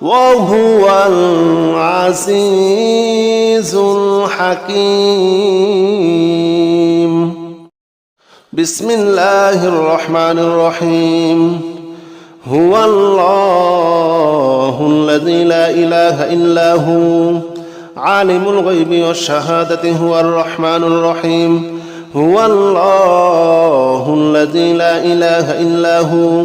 وهو العزيز الحكيم. بسم الله الرحمن الرحيم. هو الله الذي لا إله إلا هو عالم الغيب والشهادة هو الرحمن الرحيم. هو الله الذي لا إله إلا هو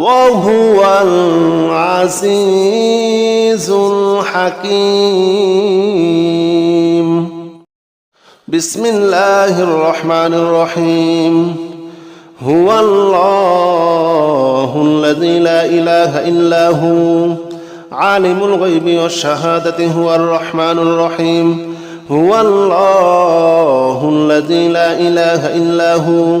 وهو العزيز الحكيم. بسم الله الرحمن الرحيم. هو الله الذي لا إله إلا هو عالم الغيب والشهادة هو الرحمن الرحيم. هو الله الذي لا إله إلا هو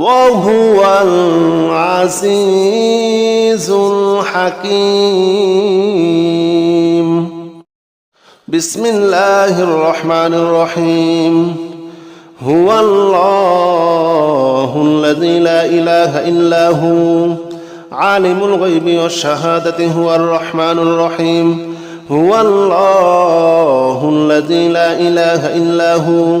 وهو العزيز الحكيم. بسم الله الرحمن الرحيم. هو الله الذي لا إله إلا هو عالم الغيب والشهادة هو الرحمن الرحيم. هو الله الذي لا إله إلا هو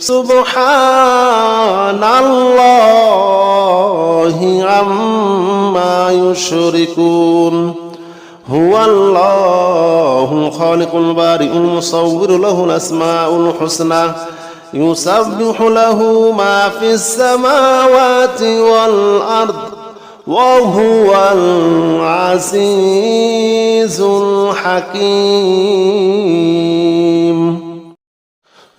سبحان الله عما يشركون هو الله الخالق البارئ المصور له الأسماء الحسنى يسبح له ما في السماوات والأرض وهو العزيز الحكيم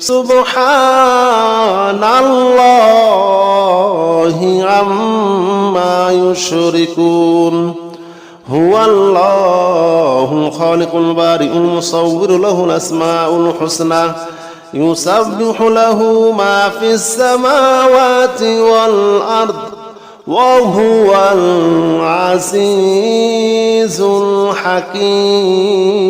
سبحان الله عما يشركون هو الله الخالق البارئ المصور له الأسماء الحسنى يسبح له ما في السماوات والأرض وهو العزيز الحكيم